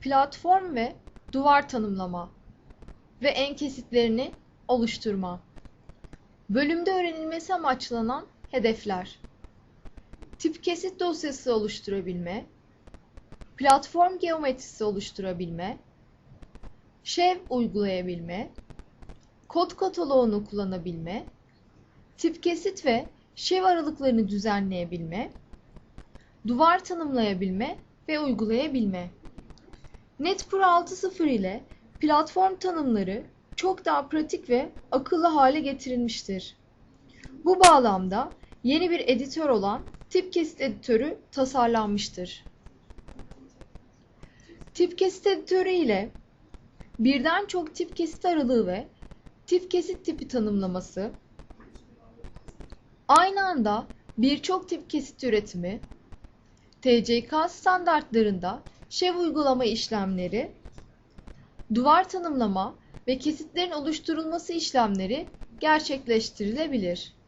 platform ve duvar tanımlama ve en kesitlerini oluşturma. Bölümde öğrenilmesi amaçlanan hedefler. Tip kesit dosyası oluşturabilme, platform geometrisi oluşturabilme, şev uygulayabilme, kod kataloğunu kullanabilme, tip kesit ve şev aralıklarını düzenleyebilme, duvar tanımlayabilme ve uygulayabilme. NetPro 6.0 ile platform tanımları çok daha pratik ve akıllı hale getirilmiştir. Bu bağlamda yeni bir editör olan tip editörü tasarlanmıştır. Tip kesit editörü ile birden çok tip aralığı ve tip tipi tanımlaması, aynı anda birçok tip üretimi, TCK standartlarında şev uygulama işlemleri, duvar tanımlama ve kesitlerin oluşturulması işlemleri gerçekleştirilebilir.